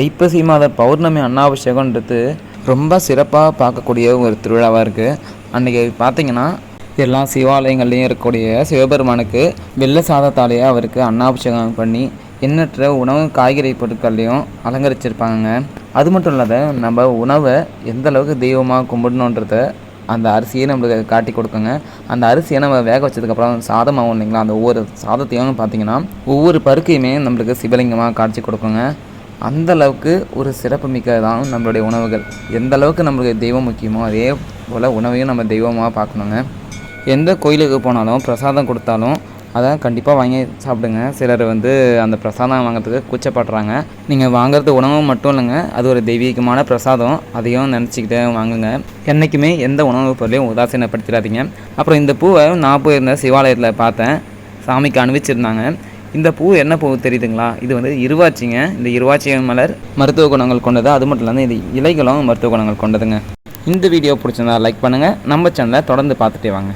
ஐப்பசி மாத பௌர்ணமி அன்னாபிஷேகன்றது ரொம்ப சிறப்பாக பார்க்கக்கூடிய ஒரு திருவிழாவாக இருக்குது அன்றைக்கி பார்த்தீங்கன்னா எல்லா சிவாலயங்கள்லேயும் இருக்கக்கூடிய சிவபெருமானுக்கு வெள்ளை சாதத்தாலேயே அவருக்கு அன்னாபிஷேகம் பண்ணி எண்ணற்ற உணவு காய்கறி பொருட்கள்லையும் அலங்கரிச்சிருப்பாங்க அது மட்டும் இல்லாத நம்ம உணவை எந்த அளவுக்கு தெய்வமாக கும்பிடணுன்றத அந்த அரிசியை நம்மளுக்கு காட்டி கொடுக்குங்க. அந்த அரிசியை நம்ம வேக வச்சதுக்கப்புறம் சாதமாகும் இல்லைங்களா அந்த ஒவ்வொரு சாதத்தையும் பார்த்தீங்கன்னா ஒவ்வொரு பருக்கையுமே நம்மளுக்கு சிவலிங்கமாக காட்சி கொடுக்குங்க. அந்த அளவுக்கு ஒரு சிறப்பு மிக்கதான் நம்மளுடைய உணவுகள். எந்த அளவுக்கு நம்மளுக்கு தெய்வம் முக்கியமோ அதே போல் உணவையும் நம்ம தெய்வமாக பார்க்கணுங்க. எந்த கோயிலுக்கு போனாலும் பிரசாதம் கொடுத்தாலும் அதை கண்டிப்பாக வாங்கி சாப்பிடுங்க. சிலர் வந்து அந்த பிரசாதம் வாங்கிறதுக்கு கூச்சப்படுறாங்க. நீங்கள் வாங்குறது உணவு மட்டும் இல்லைங்க அது ஒரு தெய்வீகமான பிரசாதம். அதையும் நினச்சிக்கிட்டே வாங்குங்க. என்றைக்குமே எந்த உணவு பொருளையும் உதாசீனப்படுத்திடாதீங்க. அப்புறம் இந்த பூவை நான் போயிருந்த சிவாலயத்தில் பார்த்தேன். சாமிக்கு அணிவிச்சிருந்தாங்க. இந்த பூ என்ன பூ தெரியுதுங்களா? இது வந்து இருவாச்சிங்க. இந்த இருவாச்சி மலர் மருத்துவ குணங்கள் கொண்டது. அது மட்டும் இல்லாமல் இது இலைகளும் மருத்துவ குணங்கள் கொண்டதுங்க. இந்த வீடியோ பிடிச்சிருந்தா லைக் பண்ணுங்கள் நம்ம சேனலை தொடர்ந்து பார்த்துட்டே வாங்க.